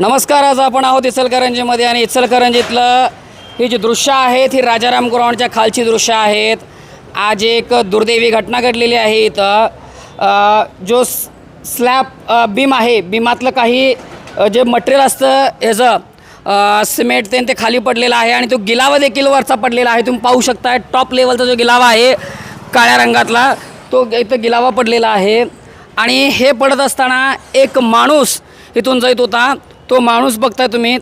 नमस्कार आज आपण आहोत इचलकरंजीमध्ये आणि इचलकरंजीतलं ही जी दृश्य आहेत ही राजाराम ग्राउंडच्या खालची दृश्य आहेत. आज एक दुर्दैवी घटना घडलेली आहे इथं. जो स्लॅब बीम आहे बीमातलं काही जे मटेरियल असतं ह्याचं सिमेंट ते ते खाली पडलेलं आहे आणि तो गिलावा देखील वरचा पडलेला आहे. तुम्ही पाहू शकता टॉप लेवलचा जो गिलावा आहे काळ्या रंगातला तो इथं गिलावा पडलेला आहे. आणि हे पडत असताना एक माणूस इथून जात होता. तो माणूस बघता तुम्ही.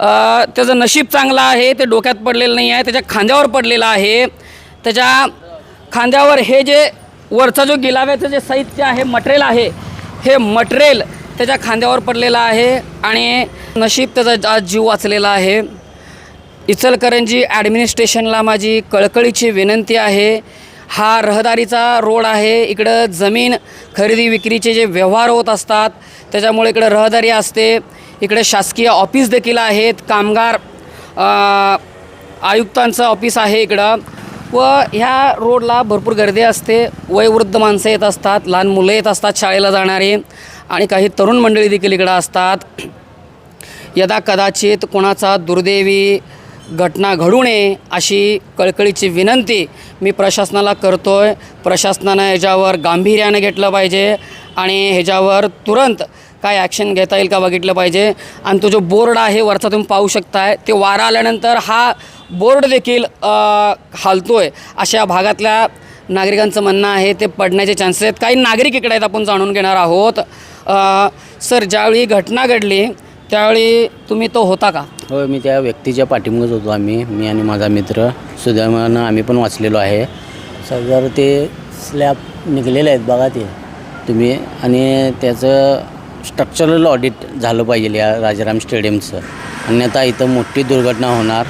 त्याचं नशीब चांगलं आहे ते डोक्यात पडलेलं नाही आहे त्याच्या खांद्यावर पडलेलं आहे. त्याच्या खांद्यावर हे जे वरचा जो गिलाव्याचं जे साहित्य आहे मटेरियल आहे हे मटेरियल त्याच्या खांद्यावर पडलेलं आहे आणि नशीब त्याचा आज जीव वाचलेला आहे. इचलकरंजी ॲडमिनिस्ट्रेशनला माझी कळकळीची विनंती आहे. हा रहदारीचा रोड आहे. इकडं जमीन खरेदी विक्रीचे जे व्यवहार होत असतात त्याच्यामुळे इकडं रहदारी असते. इकडे शासकीय ऑफिस देखील आहेत. कामगार आयुक्तांचं ऑफिस आहे इकडं. व ह्या रोडला भरपूर गर्दी असते. वयोवृद्ध माणसं येत असतात. लहान मुलं येत असतात शाळेला जाणारी. आणि काही तरुण मंडळी देखील इकडं असतात. यदा कदाचित कोणाचा दुर्दैवी घटना घडू नये अशी कळकळीची विनंती मी प्रशासनाला करतो आहे प्रशासनानं ह्याच्यावर गांभीर्यानं घेतलं पाहिजे. आणि ह्याच्यावर तुरंत काय ॲक्शन घेता येईल का बघितलं पाहिजे. आणि तो जो बोर्ड आहे वरचा तुम्ही पाहू शकताय ते वारा आल्यानंतर हा बोर्ड देखील अ, हालतो आहे अशा भागातल्या नागरिकांचं म्हणणं आहे ते पडण्याचे चान्सेस आहेत. काही नागरिक इकडे आहेत आपण जाणून घेणार आहोत. अ, सर ज्यावेळी घटना घडली त्यावेळी तुम्ही तो होता का? होय मी त्या व्यक्तीच्या पाठीमागच होतो आम्ही मी आणि माझा मित्र. सुदैवानं आम्ही पण वाचलेलो आहे. सर ते स्लॅब निघलेले आहेत बघा ते. तुम्ही आणि त्याचं स्ट्रक्चरल ऑडिट झालं पाहिजे या राजाराम स्टेडियमचं अन्यथा इथं मोठी दुर्घटना होणार.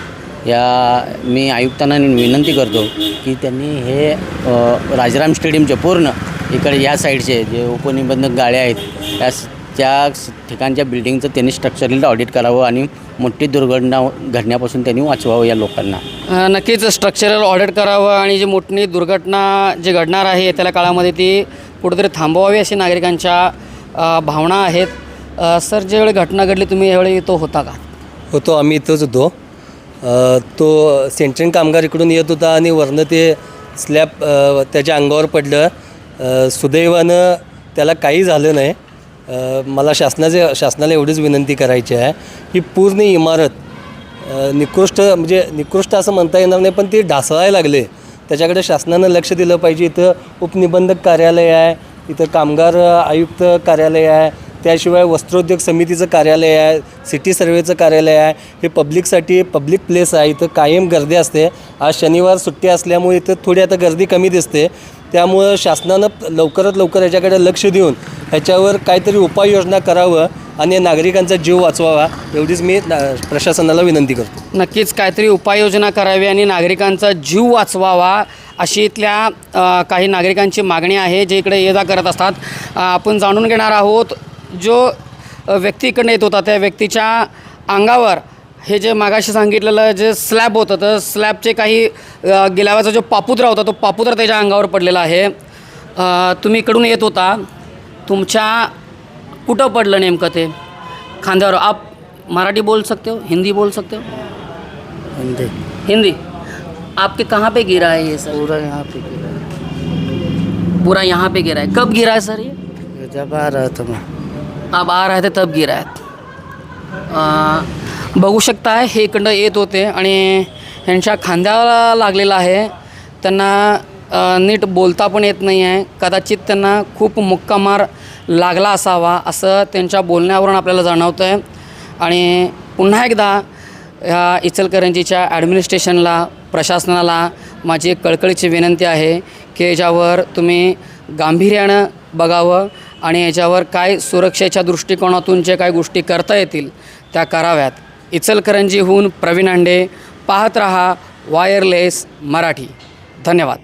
या मी आयुक्तांना विनंती करतो की त्यांनी हे राजाराम स्टेडियमचे पूर्ण इकडे या साईडचे जे उपनिबंधक गाड्या आहेत त्या त्या ठिकाणच्या बिल्डिंगचं त्यांनी स्ट्रक्चरल ऑडिट करावं आणि मोठी दुर्घटना घडण्यापासून त्यांनी वाचवावं या लोकांना. नक्कीच स्ट्रक्चरल ऑडिट करावं आणि जी मोठी दुर्घटना जी घडणार आहे त्याला काळामध्ये ती कुठेतरी थांबवावी अशी नागरिकांच्या भावना आहेत. सर ज्यावेळी घटना घडली तुम्ही यावेळी तो होता का? होतो आम्ही इथंच होतो. तो सेंट्रिंग कामगार इकडून येत होता आणि वरनं ते स्लॅब त्याच्या अंगावर पडलं. सुदैवानं त्याला काही झालं नाही. मला शासनाचे शासनाला एवढीच विनंती करायची आहे की पूर्ण इमारत निकृष्ट म्हणजे निकृष्ट असं म्हणता येणार नाही पण ती ढासळायला लागले. त्याच्याकडे शासनानं लक्ष दिलं पाहिजे. इथं उपनिबंधक कार्यालय आहे. इथं कामगार आयुक्त कार्यालय आहे. त्याशिवाय वस्त्रोद्योग समितीचं कार्यालय आहे. सिटी सर्वेचं कार्यालय आहे. हे पब्लिकसाठी पब्लिक प्लेस आहे. इथं कायम गर्दी असते. आज शनिवार सुट्टी असल्यामुळे इथं थोडी आता गर्दी कमी दिसते. त्यामुळं शासनानं लवकरात लवकर याच्याकडे लक्ष देऊन ह्याच्यावर काहीतरी उपाययोजना करावं आणि नागरिकांचा जीव वाचवावा एवढीच मी प्रशासनाला विनंती करतो. नक्कीच काहीतरी उपाययोजना करावी आणि नागरिकांचा जीव वाचवावा अशी इथल्या काही नागरिकांची मागणी आहे जे इकडे ये जा करत असतात. आपण जाणून घेणार आहोत जो व्यक्ती इकडनं येत होता त्या व्यक्तीच्या अंगावर हे जे मागाशी सांगितलेलं जे स्लॅब होतं तर स्लॅबचे काही गिलावाचा जो पापुत्रा होता तो पापुत्रा त्याच्या अंगावर पडलेला आहे. तुम्ही इकडून येत होता. तुमच्या कुठं पडलं नेमकं ते? खांद्यावर. आप मराठी बोल सकते हो? हिंदी बोल सकते हो? हिंदी. आपके कहाँ पे गिरा है ये सर पूरा यहाँ पे गिरा पूरा यहाँ पे गिरा है। कब गिरा है सर ये। जब आ रहा था मैं। आप आ रहे थे तब गिरा है। अं, बघू शकता हे इकडं येत होते आणि ह्यांच्या खांद्याला लागलेला आहे. त्यांना नीट बोलता पण येत नाही आहे कदाचित त्यांना खूप मुक्का मार लागला असावा असं त्यांच्या बोलण्यावरून आपल्याला जाणवतं आहे आणि पुन्हा एकदा ह्या इचलकरंजीच्या ॲडमिनिस्ट्रेशनला प्रशासनाला माझी एक कळकळीची विनंती आहे की याच्यावर तुम्ही गांभीर्यानं बघावं आणि याच्यावर काय सुरक्षेच्या दृष्टिकोनातून जे काही गोष्टी करता येतील त्या कराव्यात. इचलकरंजीहून प्रवीण अंडे पाहत रहा वायरलेस मराठी. धन्यवाद.